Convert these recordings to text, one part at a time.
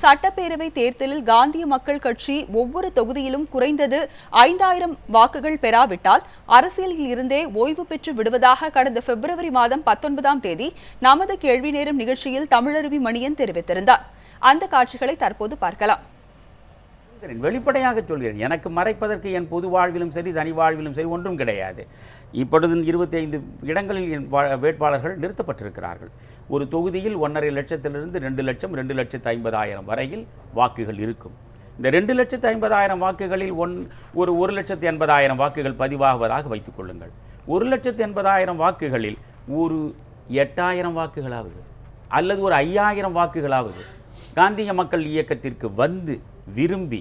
சட்டப்பேரவை தேர்தலில் காந்திய மக்கள் கட்சி ஒவ்வொரு தொகுதியிலும் குறைந்தது ஐந்தாயிரம் வாக்குகள் பெறாவிட்டால் அரசியலில் இருந்தே ஓய்வு பெற்று விடுவதாக கடந்த பிப்ரவரி மாதம் பத்தொன்பதாம் தேதி நமது கேள்வி நேரம் நிகழ்ச்சியில் தமிழருவி மணியன் தெரிவித்திருந்தார். அந்த காட்சிகளை தற்போது பார்க்கலாம். வெளிப்படையாக சொல்கிறேன். எனக்கு மறைப்பதற்கு என் பொது வாழ்விலும் சரி தனி வாழ்விலும் சரி ஒன்றும் கிடையாது. இப்பொழுது இருபத்தி ஐந்து இடங்களில் என் வேட்பாளர்கள் நிறுத்தப்பட்டிருக்கிறார்கள். ஒரு தொகுதியில் ஒன்றரை லட்சத்திலிருந்து ரெண்டு லட்சம் ரெண்டு லட்சத்து ஐம்பதாயிரம் வரையில் வாக்குகள் இருக்கும். இந்த ரெண்டு லட்சத்து ஐம்பதாயிரம் வாக்குகளில் ஒன் ஒரு ஒரு லட்சத்து எண்பதாயிரம் வாக்குகள் பதிவாகுவதாக வைத்துக் கொள்ளுங்கள். ஒரு லட்சத்து எண்பதாயிரம் வாக்குகளில் ஒரு எட்டாயிரம் வாக்குகளாவது அல்லது ஒரு ஐயாயிரம் வாக்குகளாவது காந்திய மக்கள் இயக்கத்திற்கு வந்து விரும்பி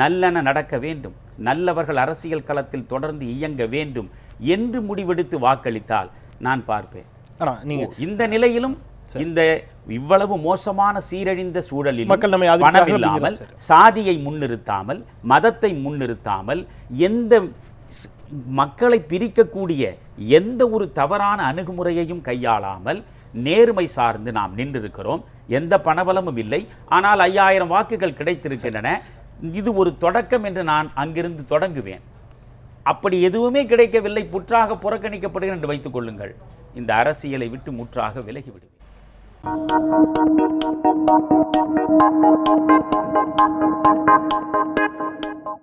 நல்லன நடக்க வேண்டும். நல்லவர்கள் அரசியல் களத்தில் தொடர்ந்து இயங்க வேண்டும் என்று முடிவெடுத்து வாக்களித்தால் நான் பார்ப்பேன். இந்த நிலையிலும் இந்த இவ்வளவு மோசமான சீரழிந்த சூழலில் மக்கள் நம்மை ஆதரிக்கிறார்கள் பணம் இல்லாமல் சாதியை முன்னிறுத்தாமல் மதத்தை முன்னிறுத்தாமல் எந்த மக்களை பிரிக்கக்கூடிய எந்த ஒரு தவறான அணுகுமுறையையும் கையாளாமல் நேர்மை சார்ந்து நாம் நின்றிருக்கிறோம். எந்த பணபலமும் இல்லை. ஆனால் ஐயாயிரம் வாக்குகள் கிடைத்திருக்கின்றன. இது ஒரு தொடக்கம் என்று நான் அங்கிருந்து தொடங்குவேன். அப்படி எதுவுமே கிடைக்கவில்லை புற்றாக புறக்கணிக்கப்படுகிறேன் என்று வைத்துக் கொள்ளுங்கள். இந்த அரசியலை விட்டு முற்றாக விலகிவிடுவேன்